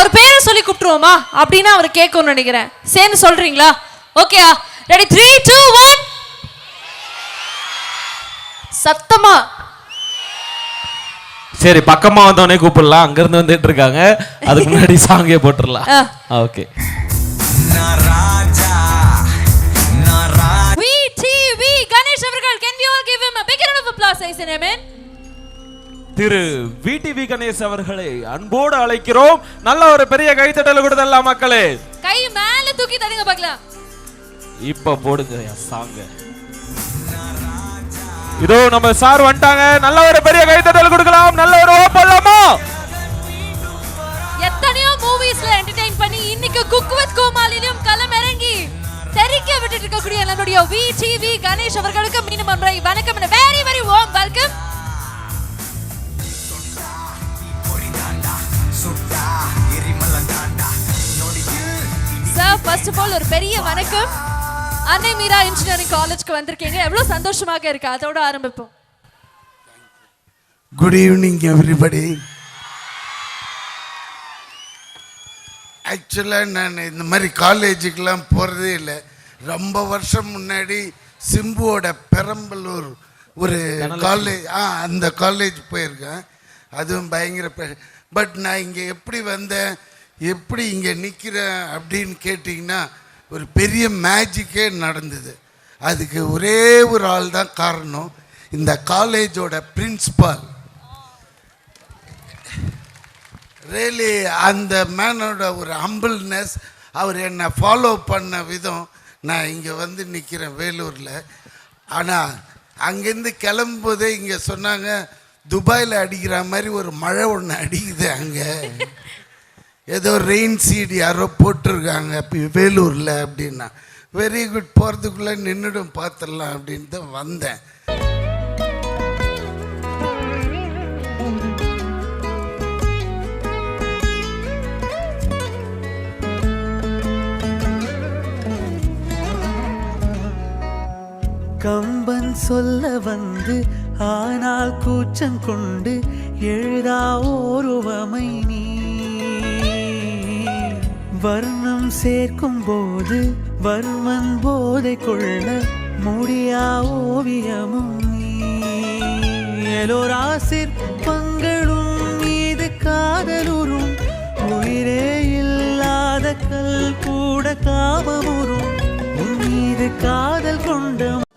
அவர் பேரை சொல்லி கூப்பிட்டுருவோமா? அப்படின்னு அவர் கேட்கணும்னு நினைக்கிறேன். சேர்ந்து சொல்றீங்களா? Okay ready three two one சத்தமா. சரி பக்கமா வந்தவனே கூப்பிடலாம். அங்க இருந்து வந்துட்டு இருக்காங்க. அதுக்கு முன்னாடி சாங்கே போட்டுடலாம். ஓகே வி டிவி கணேஷ் அவர்கள் can we all give him a big round of applause ஐ சினமன் திரு விடிவி கணேஷ் அவர்களை அன்போடு அழைக்கிறோம். நல்ல ஒரு பெரிய கைத்தட்டல் கொடுத்தலாம் மக்களே. கை மேல தூக்கி தடுங்க பார்க்கலாம் இப்ப போடுங்க சாங்க இதோ நம்ம சார் வந்துட்டாங்க. நல்ல ஒரு பெரிய கைத்தட்டல் கொடுக்கலாம். நல்ல ஒரு ஓப்பலாமா எத்தனையோ மூவிஸ்ல என்டர்டெயின் பண்ணி இன்னைக்கு குக் வித் கோமாளிலும் களம் இறங்கி தெரிக்க விட்டுட்டு இருக்கக்கூடிய நம்மளுடைய வி டிவி கணேஷ் அவர்களுக்கு மீண்டும் வணக்கம் very very warm welcome sir first of all ஒரு பெரிய வணக்கம். அன்னை மீரா இன்ஜினியரிங் காலேஜ்க்கு வந்திருக்கீங்க. எவ்வளவு சந்தோஷமாக இருக்கு. அதோட ஆரம்பிப்போம். குட் ஈவினிங் எவ்ரிபடி ஆக்சுவலாக நான் இந்த மாதிரி காலேஜுக்கெலாம் போகிறதே இல்லை. ரொம்ப வருஷம் முன்னாடி சிம்புவோட பெரம்பலூர் ஒரு காலேஜ் ஆ அந்த காலேஜ் போயிருக்கேன். அதுவும் பயங்கர பட் நான் இங்கே எப்படி வந்தேன்? எப்படி இங்கே நிற்கிறேன் அப்படின்னு கேட்டிங்கன்னா ஒரு பெரிய மேஜிக்கே நடந்தது. அதுக்கு ஒரே ஒரு ஆள் தான் காரணம் இந்த காலேஜோட பிரின்சிபால் ரியலி அந்த மேனோட ஒரு ஹம்பிள்னஸ் அவர் என்னை ஃபாலோ பண்ண விதம் நான் இங்கே வந்து நிற்கிறேன் வேலூரில். ஆனால் அங்கேருந்து கிளம்பும்போதே இங்கே சொன்னாங்க துபாயில் அடிக்கிற மாதிரி ஒரு மழை ஒன்று அடிக்குது அங்கே. ஏதோ ரெயின் சீட் யாரோ போட்டிருக்காங்க வேலூரில் அப்படின்னா. வெரி குட் போகிறதுக்குள்ளே நின்றுடும் பார்த்துடலாம் தான் வந்தேன். கம்பன் சொல்ல வந்து ஆனால் கூச்சம் கொண்டு எழுதா ஓருவமை நீ. வர்ணம் சேர்க்கும் போது வர்மன் போதை கொள்ள முடியா ஓவியமும் நீ. எலோரா சிற்பங்களும் மீது காதலுறும். உயிரே இல்லாத கல் கூட காமமுறும். மீது காதல் கொண்ட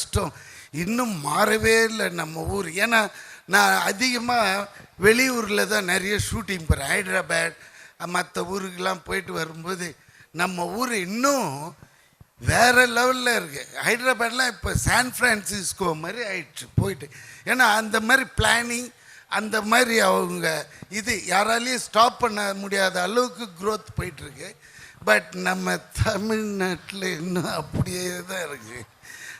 கஷ்டம். இன்னும் மாறவே இல்லை நம்ம ஊர். ஏன்னா நான் அதிகமாக வெளியூரில் தான் நிறைய ஷூட்டிங் போகிறேன் ஹைதராபாத் மற்ற ஊருக்கெல்லாம் போயிட்டு வரும்போது நம்ம ஊர் இன்னும் வேறு லெவலில் இருக்குது ஹைதராபாத்லாம் இப்போ சான் ஃப்ரான்சிஸ்கோ மாதிரி ஆயிடுச்சு போயிட்டு. ஏன்னா அந்த மாதிரி பிளானிங் அந்த மாதிரி அவங்க இது யாராலையும் ஸ்டாப் பண்ண முடியாத அளவுக்கு க்ரோத் போயிட்டுருக்கு பட் நம்ம தமிழ்நாட்டில் இன்னும் அப்படியே தான் இருக்குது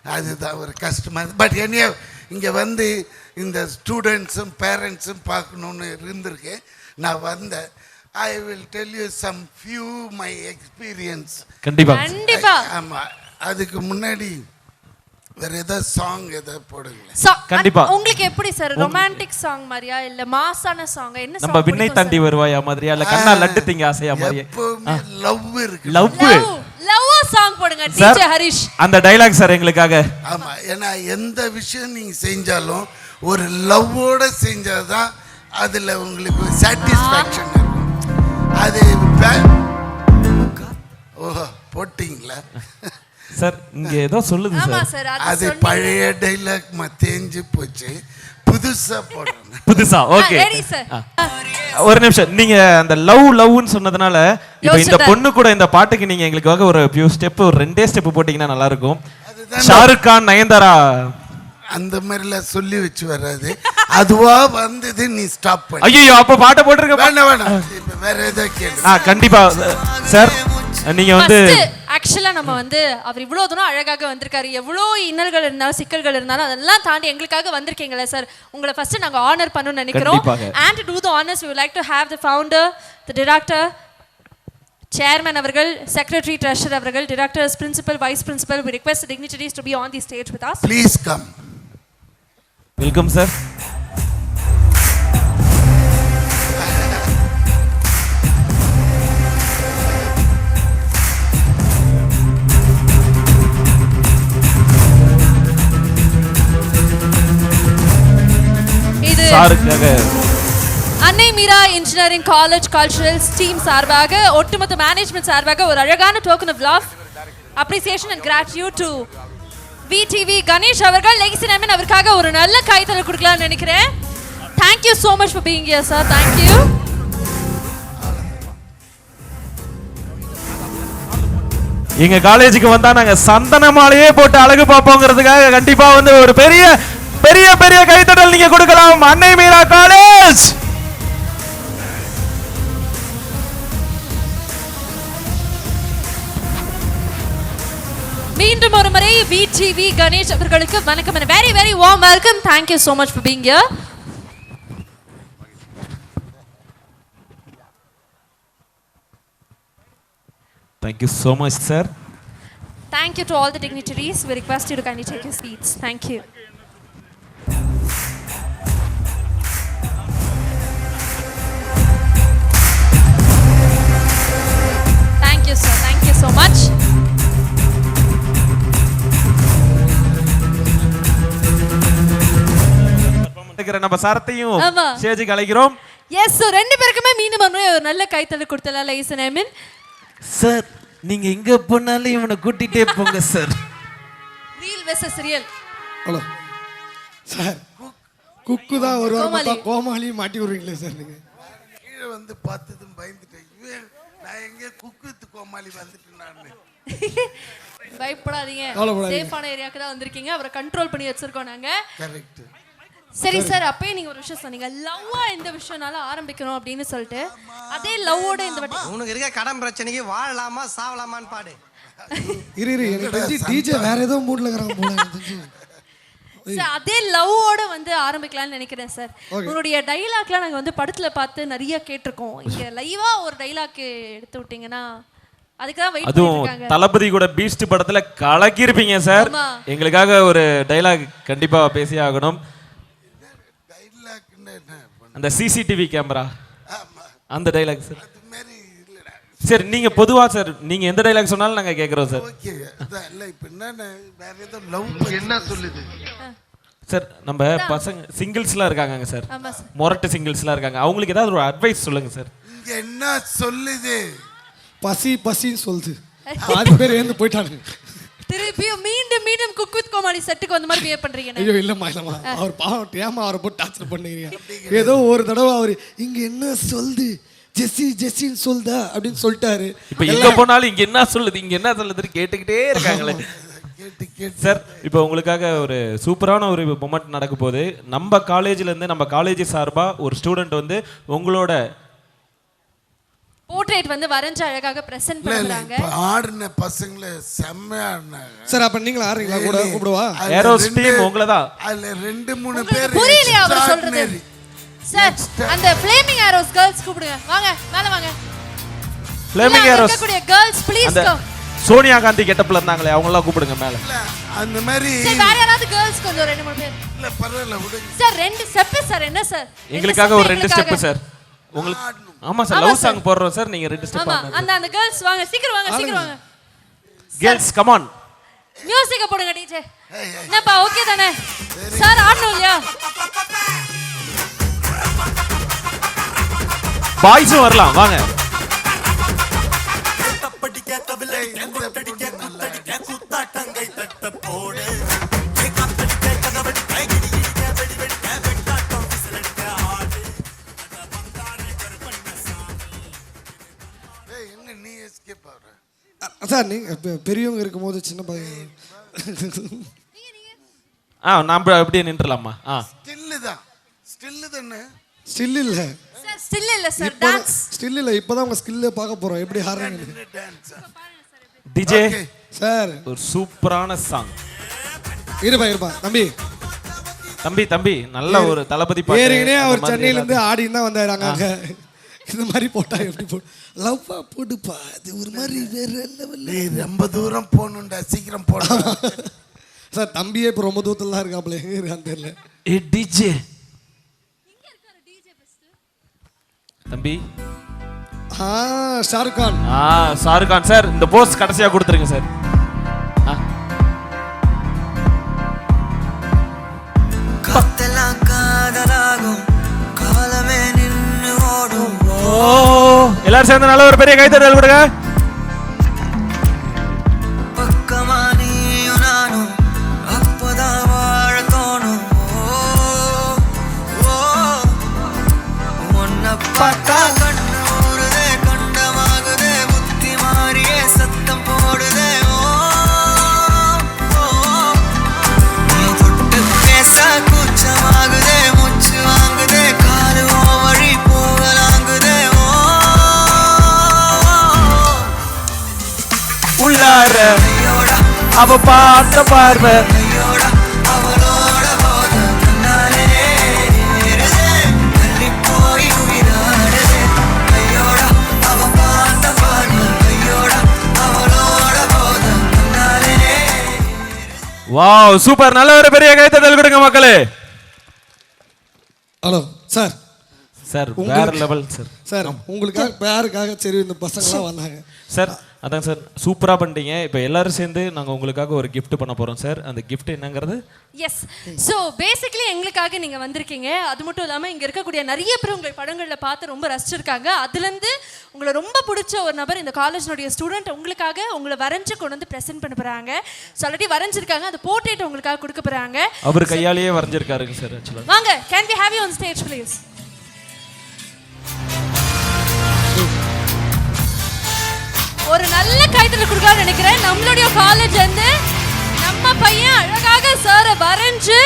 அதுதான் ஒரு கஷ்டமாக பட் என்னைய இங்கே வந்து இந்த ஸ்டூடெண்ட்ஸும் பேரண்ட்ஸும் பார்க்கணுன்னு இருந்திருக்கேன் நான் வந்தேன். I will tell you some few my experience கண்டிப்பா. கண்டிப்பா. ஆமா. அதுக்கு முன்னாடி வேற ஏதாவது சாங் ஏதாவது போடுங்களேன். Song- கண்டிப்பா. உங்களுக்கு எப்படி சார் ரொமான்டிக் சாங் மாதிரியா? இல்ல மாசான சாங் என்ன நம்ம விண்ணை தாண்டி வருவாயா மாதிரியா? இல்ல கண்ணா லட்டு திங்க ஆசையா மாதிரியா? எப்பவுமே லவ் இருக்கு. லவ் சாங் போடுங்க சார் டிஜே ஹரிஷ் அந்த டைலாக் சார் எங்களுக்காக. ஆமா ஏன்னா எந்த விஷயம் நீங்க செஞ்சாலும் ஒரு லவ்வோட செஞ்சாதான் அதுல உங்களுக்கு சாட்டிஸ்ஃபேக்ஷன் இருக்கும். அது ஓஹோ போட்டிங்களா? சார் இங்க ஏதோ சொல்லுது சார் அது. பழைய டைலாக் தேஞ்சு போச்சு. புதுசா போடுறேன் புதுசா? ஓகே ரெடி சார் ஒரு நிமிஷம். நீங்க அந்த லவ் லவ்னு சொன்னதுனால இப்போ இந்த. பொண்ணு கூட இந்த பாட்டுக்கு நீங்க எங்களுக்காக ஒரு ஃபியூ ஸ்டெப் ஒரு ரெண்டே ஸ்டெப் போட்டீங்கன்னா நல்லா இருக்கும் ஷாருக் கான் நயன்தாரா? அந்த மாதிரிலாம் சொல்லி வச்சு வராது. அதுவா வந்தது நீ ஸ்டாப் பண்ணி. ஐயோ அப்ப பாட்டை போட்டிருக்க வேண்டாம் வேண்டாம் இப்ப வேற ஏதோ கேளு. ஆ கண்டிப்பா. சார். நீங்க வந்து ஆக்சுவலா நம்ம வந்து அவர் இவ்வளவு தூரம் அழகாக வந்திருக்காரு. எவ்வளோ இன்னல்கள் இருந்தாலும் சிக்கல்கள் இருந்தாலும் அதெல்லாம் தாண்டி எங்களுக்காக வந்திருக்கீங்களே சார் உங்களை ஃபர்ஸ்ட் நாங்க ஆனர் பண்ணணும்னு நினைக்கிறோம். And to do the honours we like to have the founder the director chairman அவர்கள் செக்ரட்டரி ட்ரெஷர் அவர்கள் directors principal vice principal we request dignitaries to be on the stage with us. Please come welcome sir சாருக்காக. Annai Meera engineering college culturals team சார்பாக ஒட்டுமொத்த management சார்பாக ஒரு அழகான token of love appreciation and gratitude to VTV Ganesh அவர்கள் லெக்ஸி நேமன் அவருக்காக ஒரு நல்ல கைத்தறல் கொடுக்கலாம்னு நினைக்கிறேன். Thank you so much for being here sir thank you எங்க காலேஜுக்கு வந்தா நாங்க சந்தன மாலையே போட்டு அழகு பார்ப்போங்கிறதுக்காக கண்டிப்பா வந்து ஒரு பெரிய பெரிய பெரிய கைத்தட்டல் நீங்க கொடுக்கலாம் அன்னை மீரா காலேஜ் மீண்டும் ஒரு முறை விடிவி கணேஷ் அவர்களுக்கு வணக்கம் very very warm welcome thank you so much for being here thank you so much sir Thank you to all the dignitaries. We request you to kindly take your seats. Thank you. So much. நம்ம சரத்தையும். ஸ்டேஜுக்கு அழைக்கிறோம். Yes so ரெண்டு பேருக்குமே மீண்டும் ஒரு நல்ல கைத்தல் கொடுத்தலாம் liaison ஐ மீன் sir நீங்க எங்க போனாலும் இவனை கூட்டிட்டே போங்க sir reel versus real hello sir cook தான் ஒரு வாரம் கோமாளி. மாட்டி விடுறீங்களே சார் நீங்க. கீழே வந்து பார்த்ததும் பயந்துட்டேன் எங்கே குக்குத்து கோமாளி வந்துட்டு நான். பயப்படாதீங்க. சேஃபான ஏரியாக்கு தான் வந்திருக்கீங்க. அவரை கண்ட்ரோல் பண்ணி வச்சிருக்கோம் நாங்க. கரெக்ட் சரி சார். அப்பயே நீங்க ஒரு விஷயம் சொன்னீங்க. லவ்வா இந்த விஷயம்னால ஆரம்பிக்கணும் அப்படின்னு சொல்லிட்டு. அதே லவ்வோட இந்த வாட்டி உனக்கு இருக்க கடன் பிரச்சனைக்கு வாழலாமா சாவலாமான்னு பாடு. இரு இரு எனக்கு தெரிஞ்சு டிஜே வேற ஏதோ மூட்ல இருக்கிறாங்க போல எனக்கு தெரிஞ்சு. சார் அதே லவ்வோட வந்து ஆரம்பிக்கலாம்னு நினைக்கிறேன் சார் உங்களுடைய டைலாக்லாம் நாங்க வந்து படத்துல பார்த்து நிறைய கேட்டிருக்கோம். இங்க லைவா ஒரு டைலாக் எடுத்து விட்டீங்கன்னா அதுக்கு தான் வெயிட் பண்ணிட்டு அதுவும் தளபதி கூட பீஸ்ட் படத்துல கலக்கியிருப்பீங்க சார். எங்களுக்காக ஒரு டைலாக் கண்டிப்பா பேசியே ஆகணும். அந்த சிசிடிவி கேமரா ஆமா. அந்த டைலாக் சார் சரி நீங்க பொதுவா சார் நீங்க எந்த டைலாக் சொன்னாலும் நாங்க கேக்குறோம் சார் ஓகே அதான் இல்லை இப்போ என்ன வேற ஏதோ லவ் என்ன சொல்லுது? சார் நம்ம பசங்க சிங்கிள்ஸ்லாம் இருக்காங்க சார் ஆமா சார் மொரட்டு சிங்கிள்ஸ்லாம் இருக்காங்க. அவங்களுக்கு ஏதாவது ஒரு அட்வைஸ் சொல்லுங்க சார் இங்க என்ன சொல்லுது? பசி பசின்னு சொல்லுது. பாதி பேர் ஏந்து போயிட்டானுங்க. திருப்பியும் மீண்டும் மீண்டும் குக் வித் கோமாளி செட்டுக்கு வந்த மாதிரி பிஹேவ் பண்றீங்க ஐயோ இல்லம்மா இல்லம்மா. அவர் பாவம் ஏமா அவரை போட்டு டார்ச்சர் பண்ணுறீங்க. ஏதோ ஒரு தடவை அவர் இங்க என்ன சொல்லுது? ஜெஸ்ஸி ஜெஸ்ஸின்னு சொல்லுதா அப்படின்னு சொல்லிட்டாரு. இப்போ எங்க போனாலும் இங்க என்ன சொல்லுது இங்க என்ன சொல்லுதுன்னு கேட்டுக்கிட்டே இருக்காங்களே. கேட்டு கேட்டு. சார் இப்போ உங்களுக்காக ஒரு சூப்பரான ஒரு மொமெண்ட் நடக்க போகுது. நம்ம காலேஜ்ல இருந்து நம்ம காலேஜ் சார்பா ஒரு ஸ்டூடெண்ட் வந்து உங்களோட போர்ட்ரேட் வந்து வரைஞ்சு அழகாக பிரசன்ட் பண்றாங்க. ஆடின பசங்களை செம்மையா ஆடினாங்க. சார் அப்ப நீங்களும் ஆடுறீங்களா? கூட கூப்பிடுவா ஏரோஸ் டீம் உங்களை தான் அதுல ரெண்டு மூணு பேர் புரியலையா அவர் சொல்றது. சார் அந்த ஃப்ளேமிங் ஆரோஸ் கேர்ள்ஸ் கூப்பிடுங்க. வாங்க மேல வாங்க. ஃப்ளேமிங் ஏரோஸ் இருக்கக்கூடிய girls please come Sonia Gandhi கெட்டப்ல இருந்தாங்களே அவங்க எல்லாம் கூப்பிடுங்க மேல. அந்த மாதிரி சரி வேற யாராவது கேர்ள்ஸ் கொஞ்சம் ரெண்டு மூணு பேர். இல்ல பரவாயில்ல விடுங்க. சார் ரெண்டு ஸ்டெப் சார் என்ன சார் எங்களுக்காக ஒரு ரெண்டு ஸ்டெப் சார் உங்களுக்கு ஆமா சார் லவ். சாங் போடுறோம் சார் நீங்க ரெண்டு ஸ்டெப் ஆமா அந்த அந்த கேர்ள்ஸ் வாங்க சீக்கிரம் வாங்க சீக்கிரம் வாங்க. கேர்ள்ஸ் கமான் மியூசிக்க போடுங்க டிஜே என்னப்பா ஓகே தானே? சார் ஆடணும் இல்லையா? பாய்ஸும் வரலாம் வாங்க. ஏய், என்ன நீ எஸ்கேப் ஆகுற? அ- சார் நீங்க பெ- பெரியவங்க இருக்கும்போது சின்ன பையன். ஆ நாம் அப்படியே நின்றுலாமா ஆ. ஸ்டில்லு தான். ஸ்டில்லு தானே ஸ்டில் இல்ல. ஸ்டில் இல்ல சார் இப்போ டான்ஸ் ஸ்டில் இல்ல இப்போதான் உங்க ஸ்கில்ல பார்க்க போறோம். எப்படி ஆடுறீங்க டான்ஸ் டிஜே. சார் ஒரு சூப்பரான சாங் இருப்பா இருப்பா. தம்பி. தம்பி தம்பி நல்ல ஒரு தளபதி பாட்டு, அந்த அவர் சென்னையில இருந்து. ஆடின்னு தான் வந்தாரு அங்க. இந்த மாதிரி போட்டா எப்படி போ லவ்வா போடுப்பா. அது ஒரு மாதிரி வேற லெவல்ல. நீ ரொம்ப தூரம் போகணும்டா. சீக்கிரம் போடணும் சார் தம்பியே இப்போ ரொம்ப தூரத்துல தான் இருக்காப்ல. எங்க இருக்கான்னு தெரியல. ஏ டிஜே தம்பி. ஆ ஷாருக் கான். ஆ ஷாருக் கான். சார் இந்த போஸ்ட் கடைசியா கொடுத்துருங்க சார். ஆ, காத்தெல்லாம் காதலாகும். காலமே நின்னு ஓடும். ஓ எல்லாரும் சேர்ந்து நல்ல ஒரு பெரிய கைத்தட்டல் கொடுங்க. அவளோட போத கண்ணாலே வாவ் சூப்பர். நல்ல ஒரு பெரிய கைத்தட்டல் கொடுங்க மக்களே. Hello sir. சார் வேற உங்களுக்கு- லெவல் சார் சார் உங்களுக்காக பேருக்காக சரி இந்த பசங்களாம் வந்தாங்க. சார் அதான் சார் சூப்பரா பண்ணிட்டீங்க. இப்போ எல்லாரும் சேர்ந்து நாங்க உங்களுக்காக ஒரு gift பண்ண போறோம் சார் அந்த gift என்னங்கிறது? எஸ் ஸோ பேசிக்கலி எங்களுக்காக நீங்கள் வந்திருக்கீங்க. அது மட்டும் இல்லாமல் இங்கே இருக்கக்கூடிய நிறைய பேர் உங்கள் படங்களில் பார்த்து ரொம்ப ரசிச்சிருக்காங்க அதுலேருந்து உங்களை ரொம்ப பிடிச்ச ஒரு நபர் இந்த காலேஜினுடைய ஸ்டூடெண்ட் உங்களுக்காக உங்களை வரைஞ்சு கொண்டு வந்து ப்ரெசென்ட் பண்ண போகிறாங்க ஸோ ஆல்ரெடி வரைஞ்சிருக்காங்க. அந்த போர்ட்ரேட் உங்களுக்காக கொடுக்க போகிறாங்க அவர் கையாலேயே வரைஞ்சிருக்காருங்க சார் ஆக்சுவலா வாங்க can we have you on stage please ஒரு நல்ல கைத்தல கொடுக்கலாம்னு நினைக்கிறேன். நம்மளுடைய காலேஜ் வந்து நம்ம பையன் அழகாக சாரை வரைஞ்சு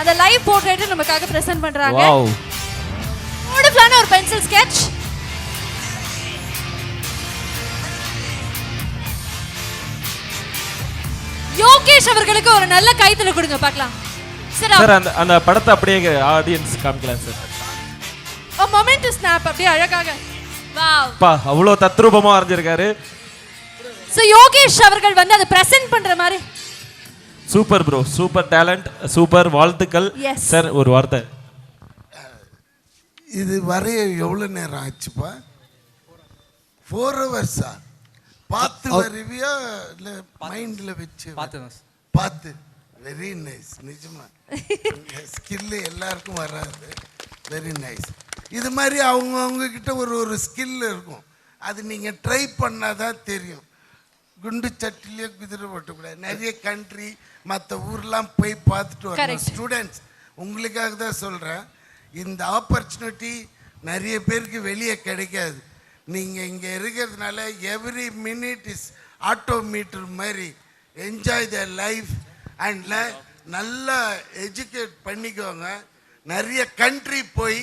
அந்த லைவ் போர்ட்ரேட் நமக்காக பிரசன்ட் பண்றாங்க. பியூட்டிஃபுல்லான ஒரு பென்சில் ஸ்கெட்ச் யோகேஷ் அவர்களுக்கு ஒரு நல்ல கைத்தல கொடுங்க பார்க்கலாம். சார் சார் அந்த அந்த படத்தை அப்படியே ஆடியன்ஸ் காமிக்கலாம் சார் மொமெண்ட் ஸ்னாப் அப்படியே அழகாக. அப்பா அவ்வளோ தத்ரூபமா வரைஞ்சிருக்காரு ஸோ யோகேஷ் அவர்கள் வந்து அதை பிரசன்ட் பண்ற மாதிரி. Super bro super talent super வாழ்த்துக்கள். சார் ஒரு வார்த்தை. இது வரைய எவ்வளோ நேரம் ஆச்சுப்பா? ஃபோர் ஹவர்ஸா பார்த்து வருவியா? இல்லை மைண்டில் வச்சு பார்த்து வெரி நைஸ் நிஜமா. ஸ்கில்லு எல்லாருக்கும் வராது. வெரி நைஸ் இது மாதிரி அவங்க அவங்க கிட்ட ஒரு ஒரு ஸ்கில் இருக்கும். அது நீங்கள் ட்ரை பண்ணாதான் தெரியும். குண்டு சட்டிலேயே குதிரை ஓட்டக்கூடாது. நிறைய கண்ட்ரி மற்ற ஊர்லாம் போய் பார்த்துட்டு வரணும். ஸ்டூடெண்ட்ஸ் உங்களுக்காக தான் சொல்கிறேன் இந்த ஆப்பர்ச்சுனிட்டி நிறைய பேருக்கு வெளியே கிடைக்காது. நீங்கள் இங்கே இருக்கிறதுனால every minute is auto meter மாதிரி என்ஜாய் த லைஃப் அண்ட் நல்லா எஜுகேட் பண்ணிக்கோங்க. நிறைய கண்ட்ரி போய்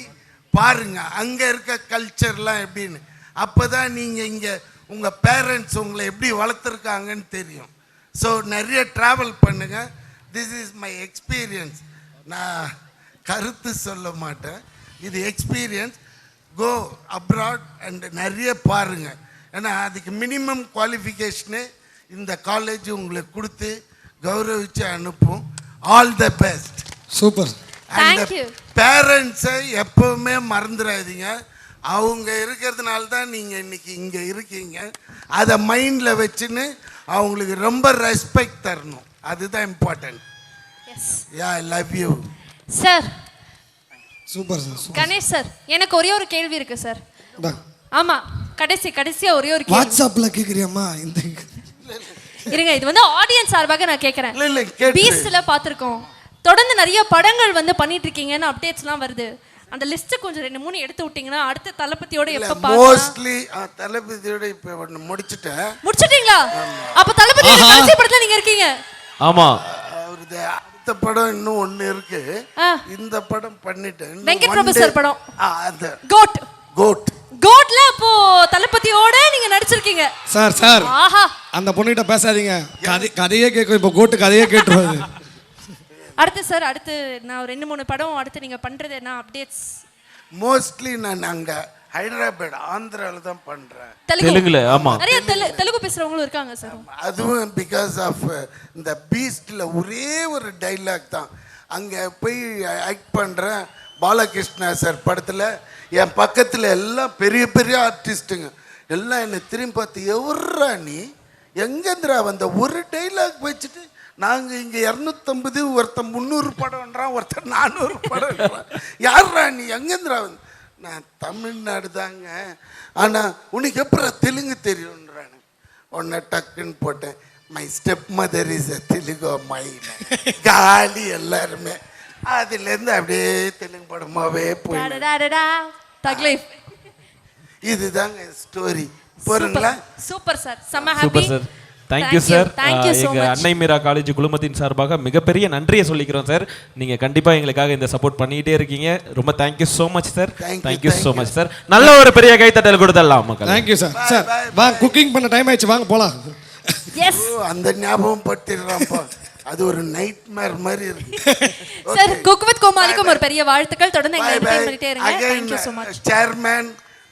பாருங்க. அங்கே இருக்க கல்ச்சர்லாம் எப்படின்னு. அப்போ தான் நீங்கள் இங்கே உங்கள் பேரண்ட்ஸ் உங்களை எப்படி வளர்த்துருக்காங்கன்னு தெரியும். ஸோ நிறைய ட்ராவல் பண்ணுங்க. திஸ் இஸ் மை எக்ஸ்பீரியன்ஸ் நான் கருத்து சொல்ல மாட்டேன். இது எக்ஸ்பீரியன்ஸ் கோ அப்ராட் அண்ட் நிறைய பாருங்க. ஏன்னா அதுக்கு மினிமம் குவாலிஃபிகேஷனு இந்த காலேஜ் உங்களுக்கு கொடுத்து கௌரவிச்சு அனுப்பும். ஆல் த பெஸ்ட் சூப்பர் பேரண்ட்ஸை எப்பவுமே மறந்துடாதீங்க. அவங்க இருக்கிறதுனால தான் நீங்கள் இன்னைக்கு இங்கே இருக்கீங்க. அதை மைண்டில் வச்சுன்னு அவங்களுக்கு ரொம்ப ரெஸ்பெக்ட் தரணும். அதுதான் important yes yeah I love you sir super sir Ganesh sir எனக்கு ஒரே ஒரு கேள்வி இருக்கு சார். ஆமா கடைசி கடைசியா ஒரே ஒரு கேள்வி. வாட்ஸ்அப்ல கேக்குறியம்மா? இந்த இருங்க இது வந்து ஆடியன்ஸ் சார்பாக நான் கேட்கறேன் இல்ல, இல்ல, கேட்டு. பீஸ்ட்ல பார்த்திருக்கோம். தொடர்ந்து நிறைய படங்கள் வந்து பண்ணிட்டு இருக்கீங்கன்னு அப்டேட்ஸ்லாம் வருது. அந்த லிஸ்ட் கொஞ்சம் ரெண்டு மூணு எடுத்து விட்டீங்கன்னா அடுத்த தளபதியோட எப்ப பார்க்கலாம்? மோஸ்ட்லி தளபதியோட இப்போ ஒன்று முடிச்சிட்டேன். முடிச்சிட்டீங்களா? அப்ப தளபதியோட கடைசி படத்துல நீங்க இருக்கீங்க. ஆமா. அவரது அடுத்த படம் இன்னும் ஒன்று இருக்கு. ஆ. இந்த படம் பண்ணிட்டேன். வெங்கட் பிரபு சார் படம். ஆ, அது கோட் கோட் கோட்ல அப்போ தளபதியோட நீங்க நடிச்சிருக்கீங்க. Sir sir. ஆஹா. அந்த பொண்ணுகிட்ட பேசாதீங்க. கதை கதையே கேட்கும். இப்போ கோட்டு கதையே கேட்டுருவாரு. அடுத்து சார் அடுத்து நான் ஒரு ரெண்டு மூணு படம் அடுத்து நீங்க பண்றது என்ன அப்டேட்ஸ் மோஸ்ட்லி நான் அங்கே ஹைதராபாத் ஆந்திராவில் தான் பண்ணுறேன் தெலுங்குல, ஆமா. நிறைய தெலு தெலுங்கு பேசுறவங்களும் இருக்காங்க சார் அதுவும் பிகாஸ் ஆஃப் இந்த பீஸ்டில் ஒரே ஒரு டைலாக் தான். அங்கே போய் ஆக்ட் பண்ணுறேன் பாலகிருஷ்ணா சார் படத்தில். என் பக்கத்தில் எல்லாம் பெரிய பெரிய ஆர்டிஸ்ட்டுங்க எல்லாம் என்னை திரும்பி பார்த்து எவர்ரா நீ? எங்கேந்திரா வந்த? ஒரு டைலாக் வச்சுட்டு நாங்கள் இங்கே இரநூத்தம்பது ஒருத்தன் முந்நூறு படம்ன்றான் ஒருத்தன் நானூறு படம்ன்றான். யார்ரா நீ? எங்கேந்திரா வந்து? நான் தமிழ்நாடு தாங்க. ஆனால் உனக்கு எப்பறம் தெலுங்கு தெரியுன்றானு உன்னை டக்குன்னு போட்டேன். My step mother is a Telugu mind காலி எல்லாருமே. அதுலேருந்து அப்படியே தெலுங்கு படமாவே போய் இதுதாங்க ஸ்டோரி போறீங்களா சூப்பர் சார் செம்ம happy super sir thank you sir thank you so எங்க மச் அன்னை மீரா காலேஜ் குழுமத்தின் சார்பாக மிகப்பெரிய நன்றியை சொல்லிக்கிறோம் சார் நீங்க கண்டிப்பா எங்களுக்காக இந்த சப்போர்ட் பண்ணிட்டே இருக்கீங்க. ரொம்ப thank you so much sir Thank you, thank you so you. Much sir நல்ல ஒரு பெரிய கைத்தட்டல் கொடுத்துடலாம் மக்கள். தேங்க்யூ சார் சார் வாங்க குக்கிங் பண்ண டைம் ஆயிடுச்சு. வாங்க ஓ, அந்த ஞாபகம் படுத்திடுறான்ப்பா அது ஒரு நைட் மேர் மாதிரி இருக்கு. சார் குக் வித் கோமாளிக்கும் ஒரு பெரிய வாழ்த்துக்கள். தொடர்ந்து எங்களை என்டர்டெயின் பண்ணிட்டே இருங்க. You so much chairman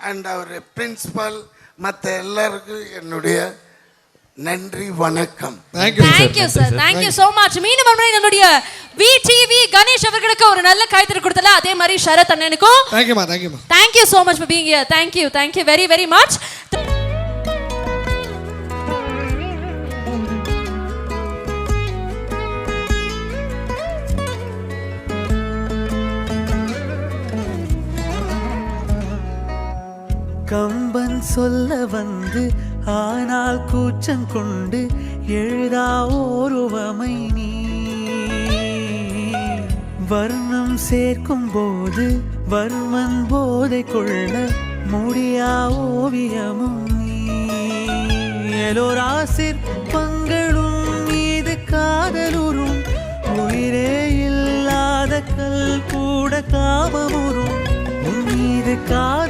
and our principal மற்ற எல்லாருக்கும் என்னுடைய நன்றி வணக்கம். Thank you thank you sir thank you so much மீண்டும் ஒரு முறை நம்மளுடைய விடிவி கணேஷ் அவர்களுக்கு ஒரு நல்ல கைத்தறி கொடுத்தல அதே மாதிரி சரத் அண்ணனுக்கும். தேங்க்யூமா தேங்க்யூமா thank you so much for being here thank you thank you very very much Kamban சொல்ல வந்து ஆனால் கூச்சம் கொண்டு எழுதா ஓருவமை நீ. வர்ணம் சேர்க்கும் போது வர்மன் போதை கொள்ள முடியா ஓவியமும் நீ. பங்களும் மீது காதலுறும். உயிரே இல்லாத கல் கூட காமமுறும். மீது காதல்